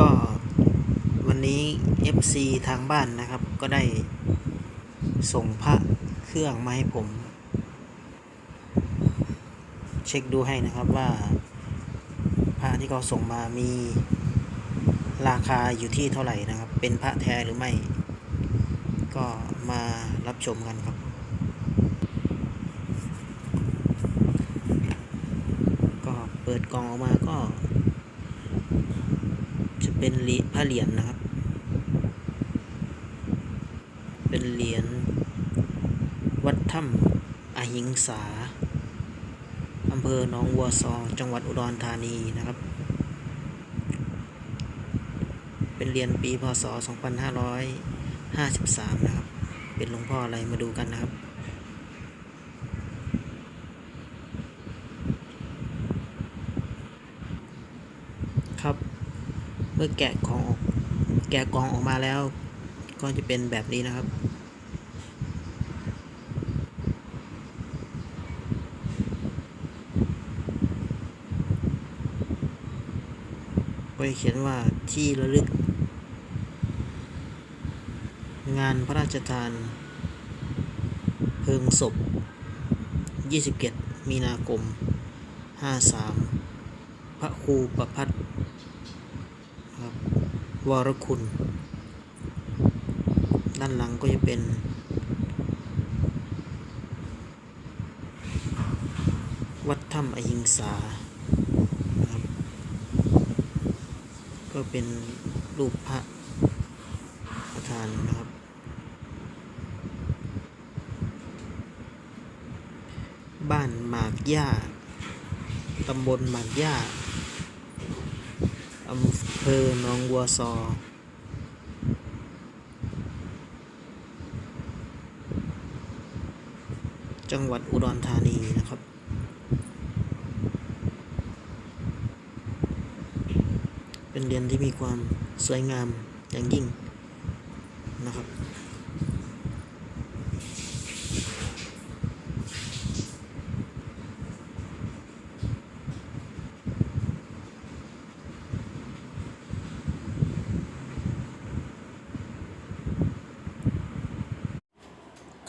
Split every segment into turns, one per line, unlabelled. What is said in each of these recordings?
ก็วันนี้ FC ทางบ้านนะครับ ก็ได้ส่งพระเครื่องมาให้ผม เช็คดูให้นะครับว่า พระที่เขาส่งมามีราคาอยู่ที่เท่าไหร่นะครับ เป็นพระแท้หรือไม่ ก็มารับชมกันครับก็เปิดกล่องออกมาก็ เป็นเหรียญพระเหรียญนะครับ เป็นเหรียญวัดถ้ำอหิงสาอำเภอหนองวัวซอจังหวัดอุดรธานีนะครับ เป็นเหรียญปีพศ 2553 นะครับ เป็นหลวงพ่ออะไรมาดูกันนะครับ เมื่อแกะของออกแกะกล่องออกมาแล้ว ก็จะเป็นแบบนี้นะครับ ก็จะเขียนว่าที่ระลึก งานพระราชทาน เพลิงศพ 27 มีนาคม 53 พระครูประพัฒ ครับวรคุณ ด้านหลังก็จะเป็น วัดถ้ำอหิงสาครับก็เป็นรูปพระประธานนะครับ บ้านหมากย่าตำบลหมากย่า อำเภอหนองวัวซอจังหวัดอุดรธานีนะครับ เป็นเรียนที่มีความสวยงามอย่างยิ่งนะครับ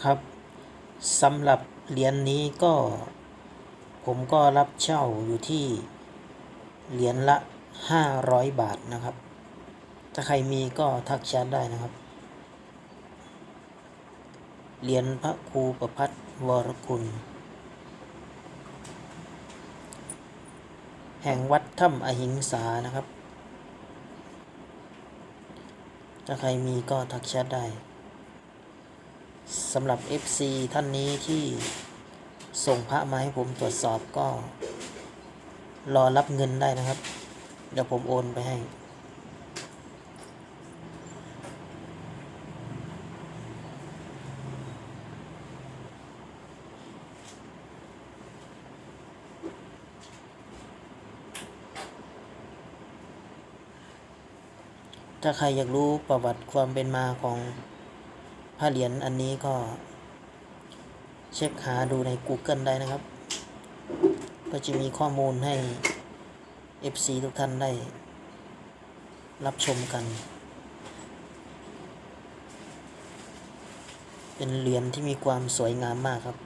ครับสำหรับเหรียญนนี้ก็ ผมก็รับเช่าอยู่ที่เหรียญละ 500 บาทนะครับ ถ้าใครมีก็ทักแชทได้นะครับ เหรียญพระครูประพัฒวรคุณ แห่งวัดถ้ำอหิงสานะครับ ถ้าใครมีก็ทักแชทได้ สำหรับ FC ท่านนี้ที่ส่งพระมาให้ผมตรวจสอบก็ รอรับเงินได้นะครับ เดี๋ยวผมโอนไปให้ ถ้าใครอยากรู้ประวัติความเป็นมาของ ผ้าเหรียญอันนี้ก็เช็คหาดูใน Google ได้นะครับ ก็จะมีข้อมูลให้ FC ทุกท่านได้ รับชมกัน เป็นเหรียญที่มีความสวยงามมากครับ